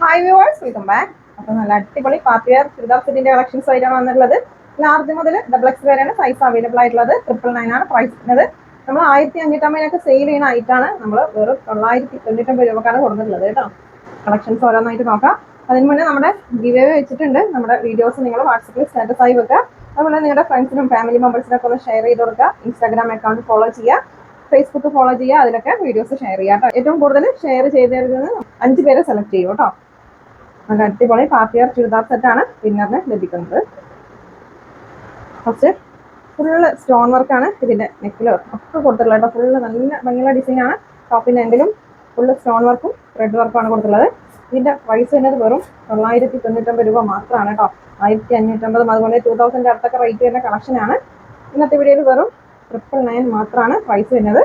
Hi viewers welcome back അപ്പോൾ നല്ല അടിപൊളി പാർട്ടി വെയർ ചുരിദാർ സെറ്റിന്റെ കളക്ഷൻസ് ആയിട്ടാണ് വന്നിട്ടുള്ളത്. ലാർജ് മുതൽ ഡബിൾ എക്സ് വരെയാണ് സൈസ് അവൈലബിൾ ആയിട്ടുള്ളത് ട്രിപ്പിൾ നയൻ ആണ് പ്രൈസ് വരുന്നത് നമ്മൾ ആയിരത്തി അഞ്ഞൂറ്റമ്പതിനൊക്കെ സെയിൽ ചെയ്യുന്ന ആയിട്ടാണ് നമ്മൾ വെറും തൊള്ളായിരത്തി തൊണ്ണൂറ്റമ്പത് രൂപക്കാണ് കൊടുത്തിട്ടുള്ളത് കേട്ടോ. കളക്ഷൻസ് ഓരോന്നായിട്ട് നോക്കാം. അതിന് മുന്നേ നമ്മുടെ ഗിവേ വെച്ചിട്ടുണ്ട്. നമ്മുടെ വീഡിയോസ് നിങ്ങൾ വാട്സപ്പിൽ സ്റ്റാറ്റസ് ആയി വെക്കുക. അതുപോലെ നിങ്ങളുടെ ഫ്രണ്ട്സിനും ഫാമിലി മെമ്പേഴ്സിനൊക്കെ ഒന്ന് ഷെയർ ചെയ്ത് കൊടുക്കുക. ഇൻസ്റ്റാഗ്രാം അക്കൗണ്ട് ഫോളോ ചെയ്യുക. ഫേസ്ബുക്ക് ഫോളോ ചെയ്യുക. അതിലൊക്കെ വീഡിയോസ് ഷെയർ ചെയ്യുക കേട്ടോ. ഏറ്റവും കൂടുതൽ ഷെയർ ചെയ്തിരുന്നത് അഞ്ച് പേരെ സെലക്ട് ചെയ്യും കേട്ടോ. നല്ല അടിപൊളി പാർട്ടിയർ ചുരിദാർ സെറ്റാണ് വിന്നറിന് ലഭിക്കുന്നത്. ഫസ്റ്റ് ഫുള്ള് സ്റ്റോൺ വർക്കാണ് ഇതിന്റെ നെക്കിൽ ഒക്കെ കൊടുത്തിട്ടുള്ളത് കേട്ടോ. ഫുള്ള് നല്ല ഭംഗിയുള്ള ഡിസൈൻ ആണ്. ടോപ്പിന്റെ എൻഡിലും ഫുള്ള് സ്റ്റോൺ വർക്കും റെഡ് വർക്കും ആണ് കൊടുത്തിട്ടുള്ളത്. ഇതിന്റെ പ്രൈസ് വരുന്നത് വെറും തൊള്ളായിരത്തി തൊണ്ണൂറ്റൊമ്പത് രൂപ മാത്രമാണ് കേട്ടോ. ആയിരത്തി അഞ്ഞൂറ്റമ്പതും അതുപോലെ ടൂ തൗസൻഡ് അടുത്തൊക്കെ റേറ്റ് വരുന്ന കളക്ഷനാണ് ഇന്നത്തെ വീഡിയോയിൽ വെറും ട്രിപ്പിൾ നയൻ മാത്രമാണ് പ്രൈസ് വരുന്നത്.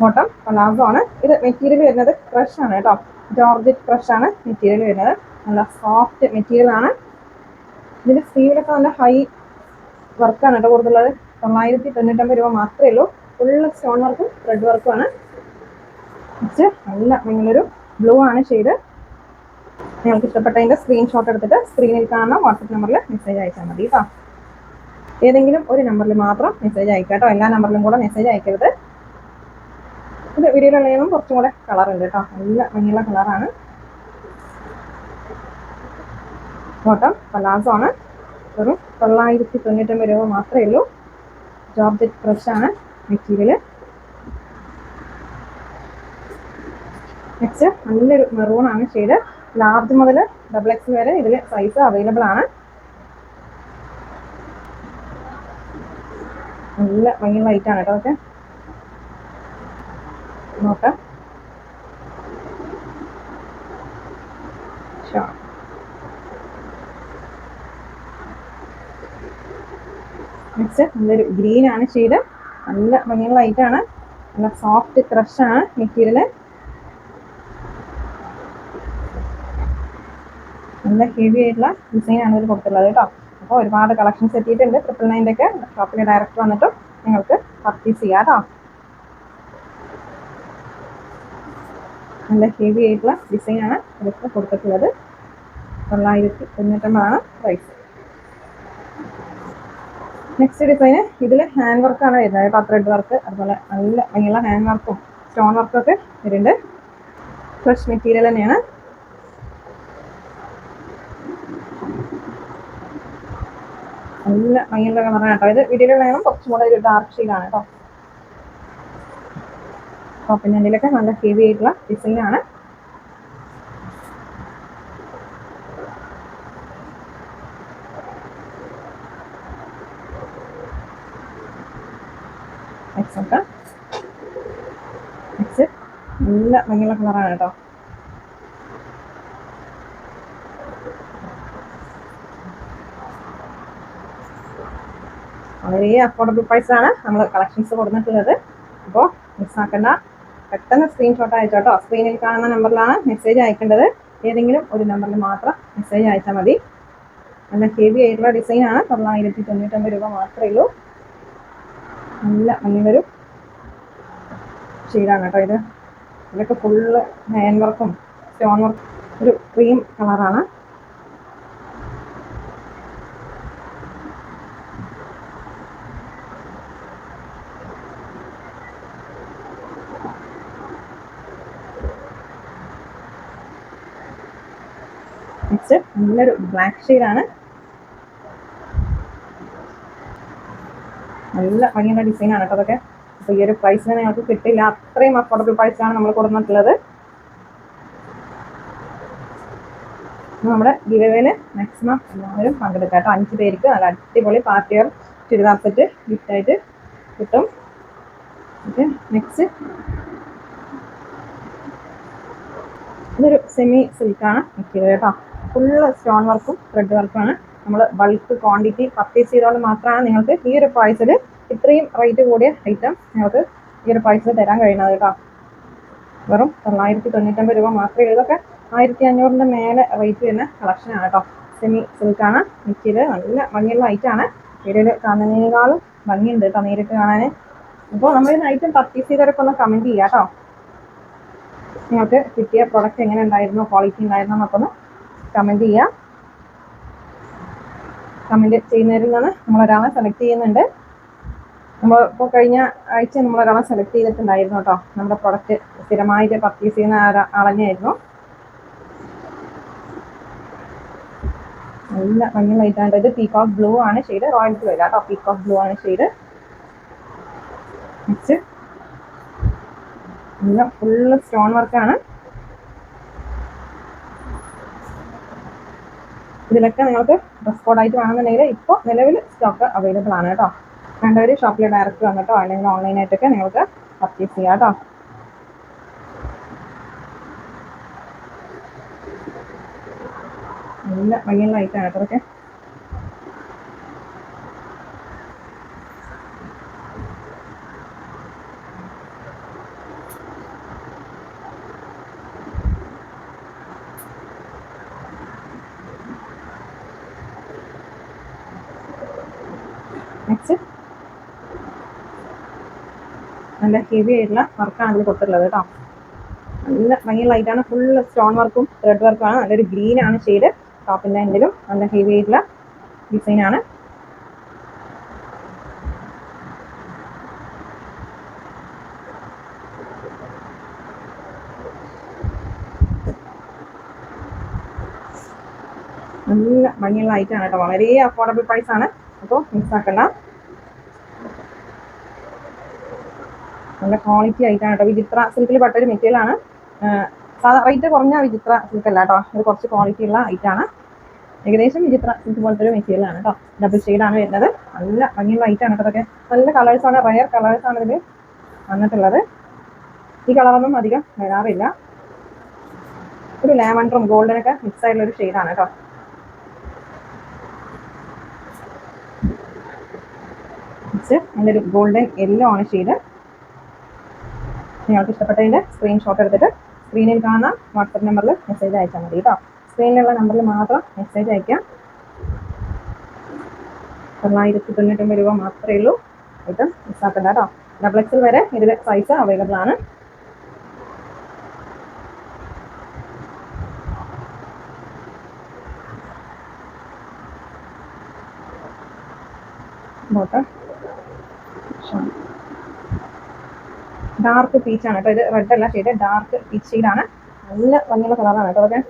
ബോട്ടം പലാസോ ആണ് ഇത് മെറ്റീരിയൽ വരുന്നത് ക്രഷ് ആണ് കേട്ടോ. ജോർജറ്റ് ക്രഷ് ആണ് മെറ്റീരിയൽ വരുന്നത്. നല്ല സോഫ്റ്റ് മെറ്റീരിയൽ ആണ്. ഇതിന്റെ സ്ലീവിലൊക്കെ നല്ല ഹൈ വർക്കാണ് കേട്ടോ കൂടുതലുള്ളത്. തൊള്ളായിരത്തി തൊണ്ണൂറ്റമ്പത് രൂപ മാത്രമേ ഉള്ളൂ. ഫുള്ള് സ്റ്റോൺ വർക്കും ത്രെഡ് വർക്കും ആണ്. നല്ല നിങ്ങളൊരു ബ്ലൂ ആണ് ഷെയ്ഡ് നിങ്ങൾക്ക് ഇഷ്ടപ്പെട്ടതിന്റെ സ്ക്രീൻഷോട്ട് എടുത്തിട്ട് സ്ക്രീനിൽ കാണുന്ന വാട്സപ്പ് നമ്പറിൽ മെസ്സേജ് അയച്ചാൽ മതി കേട്ടോ. ഏതെങ്കിലും ഒരു നമ്പറിൽ മാത്രം മെസ്സേജ് അയക്കാം കേട്ടോ. എല്ലാ നമ്പറിലും കൂടെ മെസ്സേജ് അയക്കരുത്. ഇത് വിരിയിലുള്ളതും കുറച്ചും കൂടെ കളർ ഉണ്ട് കേട്ടോ. നല്ല ഭംഗിയുള്ള കളറാണ് ഫോട്ടോ പലാസോ ആണ്. വെറും തൊള്ളായിരത്തി തൊണ്ണൂറ്റൊമ്പത് രൂപ മാത്രമേ ഉള്ളൂ. ജോർജറ്റ് ക്രഷ് ആണ് മെറ്റീരിയൽ നെക്സ്റ്റ് നല്ലൊരു മെറൂൺ ആണ് ഷെയ്ഡ് ലാർജ് മുതൽ ഡബിൾ എക്സ് വരെ ഇതിൽ സൈസ് അവൈലബിൾ ആണ്. നല്ല ഭംഗിയുള്ള ലൈറ്റ് ആണ് കേട്ടോ ഓക്കെ നോക്കാം. നല്ലൊരു ഗ്രീൻ ആണ് ഷെയ്ഡ് നല്ല ഭംഗിയുള്ള ലൈറ്റ് ആണ്. നല്ല സോഫ്റ്റ് ക്രഷ് ആണ് മെറ്റീരിയൽ നല്ല ഹെവി ആയിട്ടുള്ള ആണ് ഇതിൽ കൊടുത്തിട്ടുള്ളത് കേട്ടോ. അപ്പോൾ ഒരുപാട് കളക്ഷൻസ് എത്തിയിട്ടുണ്ട്. ട്രിപ്പിൾ നയന്റെ ഒക്കെ ഷോപ്പിൽ ഡയറക്റ്റ് വന്നിട്ടും നിങ്ങൾക്ക് പർച്ചേസ് ചെയ്യാം കേട്ടോ. നല്ല ഹെവി ആയിട്ടുള്ള ഡിസൈൻ ആണ് ഇതൊക്കെ കൊടുത്തിട്ടുള്ളത്. തൊള്ളായിരത്തി തൊണ്ണൂറ്റമ്പതാണ് പ്രൈസ് നെക്സ്റ്റ് ഡിസൈന് ഇതിൽ ഹാൻഡ് വർക്കാണ് വരുന്നത്. കേട്ടോ ത്രെഡ് വർക്ക് അതുപോലെ നല്ല ഭംഗിയുള്ള ഹാൻഡ് വർക്കും സ്റ്റോൺ വർക്കും ഒക്കെ വരുന്നുണ്ട്. ഫ്രഷ് മെറ്റീരിയൽ തന്നെയാണ്. നല്ല ഭംഗിയുള്ള കളറാണ് കേട്ടോ. ഇത് വീഡിയോയിലുള്ള കുറച്ചും കൂടെ ഒരു ഡാർക്ക് ഷെയ്ഡാണ് കേട്ടോ. ടോപ്പിന്റെ എന്തെങ്കിലുമൊക്കെ നല്ല ഹെവി ആയിട്ടുള്ള ഡിസൈനാണ് നെക്സ്റ്റ് നെക്സ്റ്റ് നല്ല ഭംഗിയുള്ള കളറാണ് കേട്ടോ. വളരെ അഫോർഡബിൾ പ്രൈസ് ആണ് നമ്മൾ കളക്ഷൻസ് കൊടുത്തിട്ടുള്ളത്. അപ്പോൾ മിസ്സാക്കണ്ട പെട്ടെന്ന് സ്ക്രീൻഷോട്ട് അയച്ചോട്ടോ സ്ക്രീനിൽ കാണുന്ന നമ്പറിലാണ് മെസ്സേജ് അയക്കേണ്ടത്. ഏതെങ്കിലും ഒരു നമ്പറിൽ മാത്രം മെസ്സേജ് അയച്ചാൽ മതി. നല്ല ഹെവി ആയിട്ടുള്ള ഡിസൈനാണ് തൊള്ളായിരത്തി തൊണ്ണൂറ്റൊമ്പത് രൂപ മാത്രമേ ഉള്ളൂ. നല്ല നല്ലൊരു ഷെയ്ഡാണ് കേട്ടോ ഇത്. ഇതൊക്കെ ഫുള്ള് ഹാൻഡ് വർക്കും സ്റ്റോൺ വർക്കും ഒരു ക്രീം കളറാണ് നെക്സ്റ്റ് നല്ലൊരു ബ്ലാക്ക് ഷെയ്ഡാണ് നല്ല ഭംഗിയുള്ള ഡിസൈനാണ് കേട്ടോ അതൊക്കെ. അപ്പോൾ ഈ ഒരു പ്രൈസിന് നിങ്ങൾക്ക് കിട്ടില്ല. അത്രയും അഫോർഡബിൾ പ്രൈസാണ് നമ്മൾ കൊടുത്തിട്ടുള്ളത് നമ്മുടെ ഗിവേവേൽ മാക്സിമം എല്ലാവരും പങ്കെടുക്കാം കേട്ടോ. അഞ്ച് പേർക്ക് നല്ല അടിപൊളി party wear churidar set gift ആയിട്ട് കിട്ടും. ഓക്കെ നെക്സ്റ്റ് ഇതൊരു സെമി സിൽക്കാണ് മെറ്റീരിയൽ കേട്ടോ ഫുള്ള് സ്റ്റോൺ വർക്കും ത്രെഡ് വർക്കുമാണ് നമ്മൾ ബൾക്ക് ക്വാണ്ടിറ്റി പർച്ചേസ് ചെയ്താൽ മാത്രമാണ് നിങ്ങൾക്ക് ഈ ഒരു പ്രൈസിൽ ഇത്രയും റേറ്റ് കൂടിയ ഐറ്റം നിങ്ങൾക്ക് ഈ ഒരു പ്രൈസിൽ തരാൻ കഴിയുന്നത് കേട്ടോ. വെറും തൊള്ളായിരത്തി തൊണ്ണൂറ്റമ്പത് രൂപ മാത്രമേ ഇതൊക്കെ ആയിരത്തി അഞ്ഞൂറിന്റെ മേലെ റേറ്റ് വരുന്ന കളക്ഷനാണ് കേട്ടോ. സെമി സിൽക്കാണ് മെറ്റീരിയൽ നല്ല ഭംഗിയുള്ള ഐറ്റമാണ് വീഡിയോയിൽ കാണുന്നതിനേക്കാളും ഭംഗിയുണ്ട് കേട്ടോ നേരിട്ട് കാണാൻ അപ്പോൾ നമ്മൾ ഈ ഐറ്റം പർച്ചേസ് ചെയ്തവരൊക്കെ ഒന്ന് കമന്റ് ചെയ്യാം കേട്ടോ. നിങ്ങൾക്ക് കിട്ടിയ പ്രൊഡക്റ്റ് എങ്ങനെ ഉണ്ടായിരുന്നു ക്വാളിറ്റി ഉണ്ടായിരുന്നു എന്നൊക്കെ ഒന്ന് കമന്റ് ചെയ്യാം കമന്റ് ചെയ്യുന്നവരിൽ നിന്ന് നമ്മൾ ഒരാളെ സെലക്ട് ചെയ്യുന്നുണ്ട്. നമ്മൾ ഇപ്പോൾ കഴിഞ്ഞ ആഴ്ച നമ്മൾ ഒരാളെ സെലക്ട് ചെയ്തിട്ടുണ്ടായിരുന്നു കേട്ടോ. നമ്മുടെ പ്രൊഡക്റ്റ് സ്ഥിരമായിട്ട് പർച്ചേസ് ചെയ്യുന്ന ആരാ- നല്ല തന്നെയായിരുന്നു ലൈറ്റാണ് ഇത് ഓഫ് ബ്ലൂ ആണ്. ഷെയ്ഡ് റോയൽ ബ്ലൂ കേട്ടോ. ഓഫ് ബ്ലൂ ആണ് ഷെയ്ഡ് നല്ല ഫുള്ള് സ്റ്റോൺ വർക്കാണ് ഇതിലൊക്കെ നിങ്ങൾക്ക് ഡ്രസ് കോഡായിട്ട് വേണമെന്നുണ്ടെങ്കിൽ ഇപ്പോൾ നിലവിൽ സ്റ്റോക്ക് അവൈലബിൾ ആണ് കേട്ടോ. വേണ്ടവർ ഷോപ്പിൽ ഡയറക്റ്റ് വന്നിട്ടോ അല്ലെങ്കിൽ ഓൺലൈനായിട്ടൊക്കെ നിങ്ങൾക്ക് പർച്ചേസ് ചെയ്യാം കേട്ടോ. നല്ല ഭംഗിയുള്ള ആണ് കേട്ടോ അതൊക്കെ നല്ല ഹെവി ആയിട്ടുള്ള വർക്കാണ് അതിൽ കൊടുത്തിട്ടുള്ളത് കേട്ടോ. നല്ല ഭംഗിയുള്ള ലൈറ്റാണ് ഫുൾ സ്റ്റോൺ വർക്കും ത്രെഡ് വർക്കും ആണ്. നല്ലൊരു ഗ്രീൻ ആണ് ഷെയ്ഡ് ടോപ്പിന്റെ എന്തെങ്കിലും നല്ല ഹെവി ആയിട്ടുള്ള ഡിസൈൻ ആണ്. നല്ല ഭംഗിയുള്ള ആണ് കേട്ടോ. വളരെ അഫോർഡബിൾ പ്രൈസ് ആണ്. അപ്പോൾ ആക്കണ്ട. നല്ല ക്വാളിറ്റി ആയിട്ടാണ് കേട്ടോ വിചിത്ര സിൽക്കിൽ പെട്ടൊരു മെറ്റീരിയൽ ആണ്. റേറ്റ് കുറഞ്ഞ വിചിത്ര സിൽക്ക് അല്ല കേട്ടോ. ഇത് കുറച്ച് ക്വാളിറ്റി ഉള്ള ഐറ്റാണ് ഏകദേശം വിചിത്ര സിൽക്ക് പോലത്തെ ഒരു മെറ്റീരിയൽ ആണ് കേട്ടോ. ഡബിൾ ആണ് വരുന്നത്. നല്ല ഭംഗിയുള്ള ഐറ്റാണ് കേട്ടോ നല്ല കളേഴ്സ് ആണ് റയർ കളേഴ്സ് ആണ് ഇതിൽ വന്നിട്ടുള്ളത്. ഈ കളറൊന്നും അധികം വരാറില്ല. ഒരു ലാവൻഡറും ഗോൾഡനൊക്കെ മിക്സ് ആയിട്ടുള്ള ഒരു ഷെയ്ഡാണ് കേട്ടോ. നെക്സ്റ്റ് ഒരു ഗോൾഡൻ യെല്ലോ ആണ് ഷെയ്ഡ് നിങ്ങൾക്ക് ഇഷ്ടപ്പെട്ടതിന്റെ സ്ക്രീൻഷോട്ട് എടുത്തിട്ട് സ്ക്രീനിൽ കാണുന്ന വാട്സപ്പ് നമ്പറിൽ മെസ്സേജ് അയച്ചാൽ മതി കേട്ടോ സ്ക്രീനിലുള്ള നമ്പറിൽ മാത്രം മെസ്സേജ് അയക്കാം. തൊള്ളായിരത്തി തൊണ്ണൂറ്റൊമ്പത് രൂപ മാത്രമേ ഉള്ളൂ. ഐറ്റം മിസ്സാക്കണ്ട കേട്ടോ ഡബിൾ എക്സിൽ വരെ ഇതിൽ സൈസ് അവൈലബിൾ ആണ്. ബോട്ടം ഡാർക്ക് പീച്ച് ആണ്. കേട്ടോ ഇത് റെഡ് അല്ല ഷെയ്ഡ് ഡാർക്ക് പീച്ച് നല്ല ഭംഗിയുള്ള കളറാണ് കേട്ടോ അതൊക്കെ.